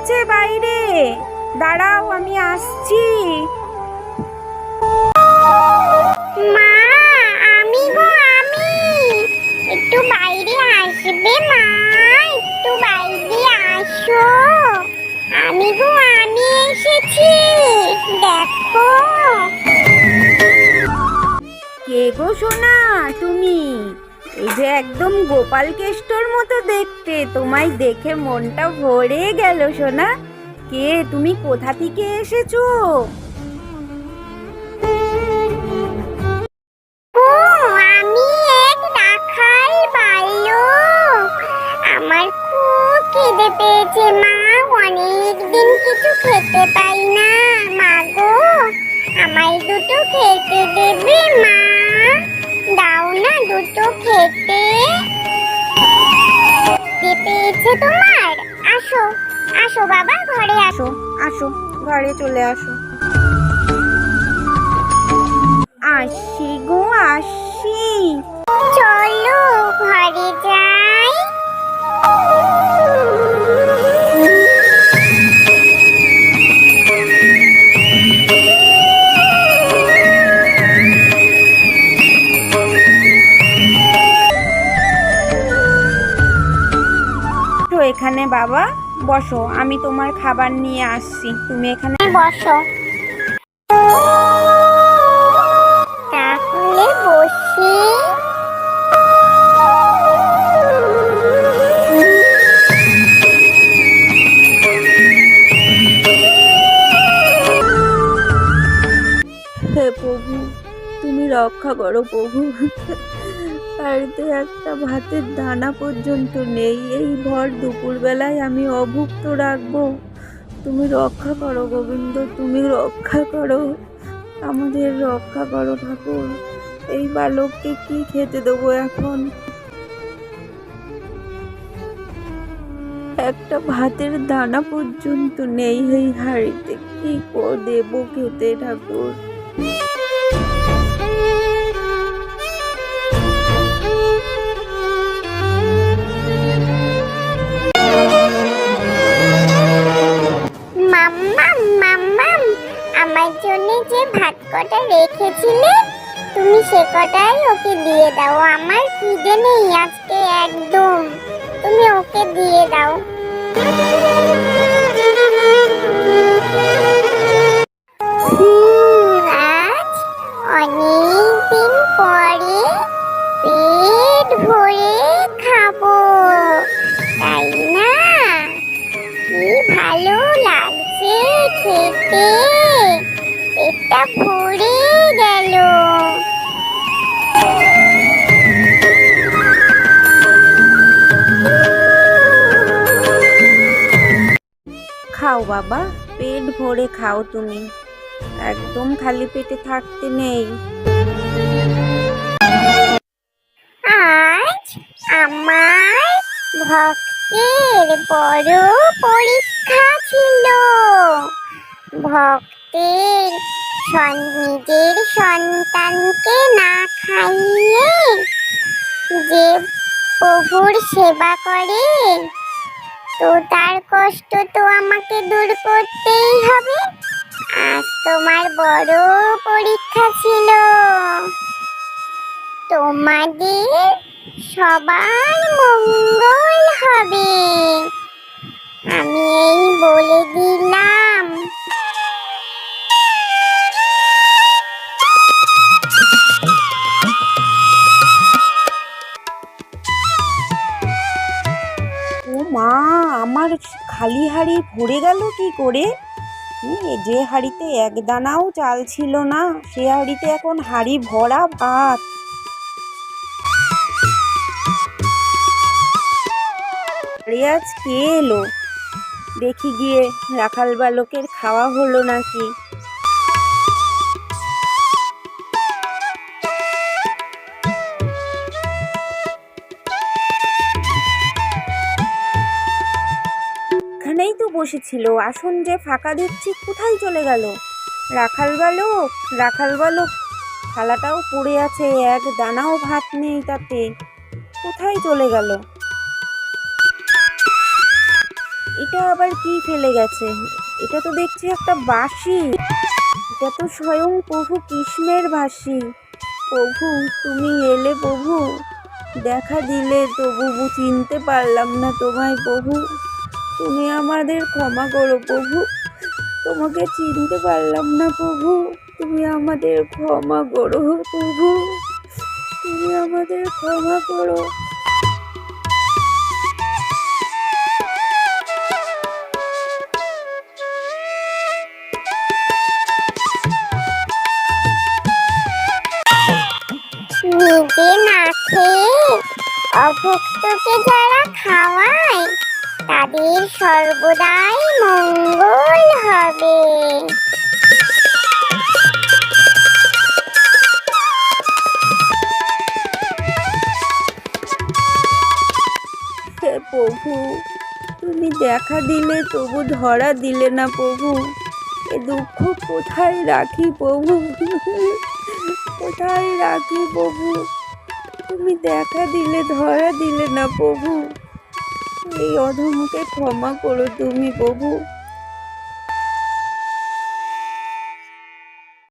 বাইরে। দাঁড়াও আমি আসছি। মা আমি গো আমি। একটু বাইরে আসবে মা একটু বাইরে আসো। আমি গো আমি এসেছি। দেখো। কে গো সোনা তুমি? যে একদম গোপাল কেষ্টর মতো দেখতে। তোমায় দেখে মনটা ভরে গেল, সোনা। কে, তুমি কোথা থেকে এসেছ? আসো বাবা ঘরে আসো। আসো ঘরে চলে আসো। আসি গো আসি। চলো ঘরে যাই। তো এখানে বাবা বসো আমি তোমার খাবার নিয়ে আসছি। তুমি এখানে বসো। তাহলে বসি। হে প্রভু তুমি রক্ষা করো প্রভু। বাড়িতে একটা ভাতের দানা পর্যন্ত নেই। এই ভর দুপুরবেলায় আমি অভুক্ত রাখব। তুমি রক্ষা করো গোবিন্দ, তুমি রক্ষা করো। আমাদের রক্ষা করো ঠাকুর। এই বালককে কি খেতে দেবো এখন? একটা ভাতের দানা পর্যন্ত নেই। এই হাড়িতে কি দেবো খেতে ঠাকুর? দিয়ে দাও, আমার খিদে নেই আজকে একদম। তুমি ওকে দিয়ে দাও। আজ অনেক দিন পরে পেট ভরে খাব। তাই না? ভালো লাগছে খেতে। পেটটা ভরে খাও বাবা, পেট ভরে খাও তুমি। একদম খালি পেটে থাকতে নেই। আজ আমার ভক্তের বড় পরীক্ষা ছিল। ভক্তের নিজের সন্তানকে না খাইয়ে যে প্রভুর সেবা করে তো তার কষ্ট তো আমাকে দূর করতেই হবে। আজ তোমার বড় পরীক্ষা ছিল। তোমাদের সবার মঙ্গল হবে। আমি এই বলে দিলাম। খালি হাড়ি ভরে গেল কি করে? যে হাড়িতে এক দানাও চাল ছিল না, সে হাড়িতে এখন হাড়ি ভরা ভাত। আজ কে এলো? দেখি গিয়ে রাখাল বালকের খাওয়া হলো নাকি। বসেছিল। আসন যে ফাঁকা দেখছি, কোথায় চলে গেল? রাখাল বালক রাখাল বালক থালাটাও পড়ে আছে, এক দানাও ভাত নেই তাতে। কোথায় চলে গেল? এটা আবার কি ফেলে গেছে? এটা তো দেখছি একটা বাঁশি। এটা তো স্বয়ং প্রভু কৃষ্ণের বাঁশি। প্রভু, তুমি এলে প্রভু। দেখা দিলে তবু চিনতে পারলাম না তোমায় প্রভু। তুমি আমাদের ক্ষমা করো প্রভু। তোমাকে চিনতে পারলাম না প্রভু। তুমি আমাদের ক্ষমা করো প্রভু। তুমি আমাদের ক্ষমা করো। নিজে না খেয়ে যারা খাওয়ায় তাদের সর্বদাই মঙ্গল হবে। প্রভু, তুমি দেখা দিলে, তবু ধরা দিলে না প্রভু। এ দুঃখ কোথায় রাখি প্রভু? কোথায় রাখি প্রভু? তুমি দেখা দিলে, ধরা দিলে না প্রভু। এই অধমকে ক্ষমা করো তুমি প্রভু।